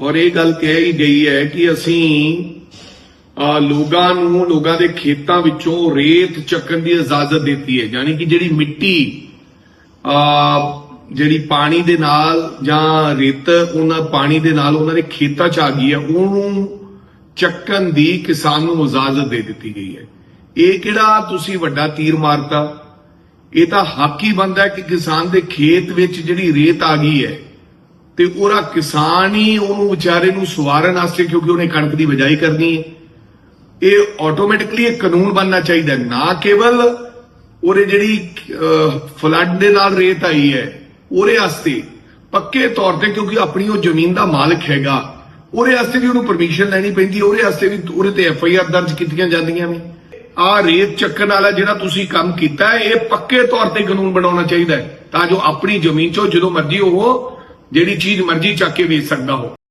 ਔਰ ਇਹ ਗੱਲ ਕਹੀ ਗਈ ਹੈ ਕਿ ਅਸੀਂ, ਆ, ਲੋਕਾਂ ਨੂੰ, ਲੋਕਾਂ ਦੇ ਖੇਤਾਂ ਵਿੱਚੋਂ ਰੇਤ ਚੱਕਣ ਦੀ ਇਜਾਜ਼ਤ ਦਿੱਤੀ ਹੈ। ਯਾਨੀ ਕਿ ਜਿਹੜੀ ਮਿੱਟੀ, ਆ, ਜਿਹੜੀ ਪਾਣੀ ਦੇ ਨਾਲ ਜਾਂ ਰੇਤ, ਉਹਨਾਂ ਪਾਣੀ ਦੇ ਨਾਲ ਉਹਨਾਂ ਦੇ ਖੇਤਾਂ 'ਚ ਆ ਗਈ ਹੈ, ਉਹਨੂੰ ਚੱਕਣ ਦੀ ਕਿਸਾਨ ਨੂੰ ਇਜਾਜ਼ਤ ਦੇ ਦਿੱਤੀ ਗਈ ਹੈ। ਇਹ ਕਿਹੜਾ ਤੁਸੀਂ ਵੱਡਾ ਤੀਰ ਮਾਰਤਾ? ਇਹ ਤਾਂ ਹੱਕ ਹੀ ਬਣਦਾ ਕਿ ਕਿਸਾਨ ਦੇ ਖੇਤ ਵਿੱਚ ਜਿਹੜੀ ਰੇਤ ਆ ਗਈ ਹੈ ਤੇ ਉਹਦਾ ਕਿਸਾਨ ਹੀ ਉਹਨੂੰ ਵਿਚਾਰੇ ਨੂੰ ਸਵਾਰਨ ਵਾਸਤੇ ਕਿਉਂਕਿ ਉਹਨੇ ਕਣਕ ਦੀ ਬਿਜਾਈ ਕਰਨੀ ਹੈ। ਇਹ ਆਟੋਮੈਟਿਕਲੀ ਇੱਕ ਕਾਨੂੰਨ ਬਣਨਾ ਚਾਹੀਦਾ ਨਾ ਕੇਵਲ ਉਹਦੇ ਜਿਹੜੀ ਫਲੱਡ ਦੇ ਨਾਲ ਰੇਤ ਆਈ ਹੈ, ਉਹਦੇ ਵਾਸਤੇ ਪੱਕੇ ਤੌਰ ਤੇ ਕਿਉਂਕਿ ਆਪਣੀ ਉਹ ਜ਼ਮੀਨ ਦਾ ਮਾਲਕ ਹੈਗਾ, ਉਹਦੇ ਵਾਸਤੇ ਵੀ ਉਹਨੂੰ ਪਰਮਿਸ਼ਨ ਲੈਣੀ ਪੈਂਦੀ ਉਹਦੇ ਵਾਸਤੇ ਵੀ ਉਹਦੇ ਤੇ ਐਫ ਆਈ ਆਰ ਦਰਜ ਕੀਤੀਆਂ ਜਾਂਦੀਆਂ ਨੇ। ਆ ਰੇਤ ਚੱਕਣ ਵਾਲਾ ਜਿਹੜਾ ਤੁਸੀਂ ਕੰਮ ਕੀਤਾ ਇਹ ਪੱਕੇ ਤੌਰ ਤੇ ਕਾਨੂੰਨ ਬਣਾਉਣਾ ਚਾਹੀਦਾ ਹੈ ਤਾਂ ਜੋ ਆਪਣੀ ਜ਼ਮੀਨ ਚੋਂ ਜਦੋਂ ਮਰਜ਼ੀ ਉਹ ਜਿਹੜੀ ਚੀਜ਼ ਮਰਜ਼ੀ ਚੱਕ ਕੇ ਵੇਚ ਸਕਦਾ ਹੋ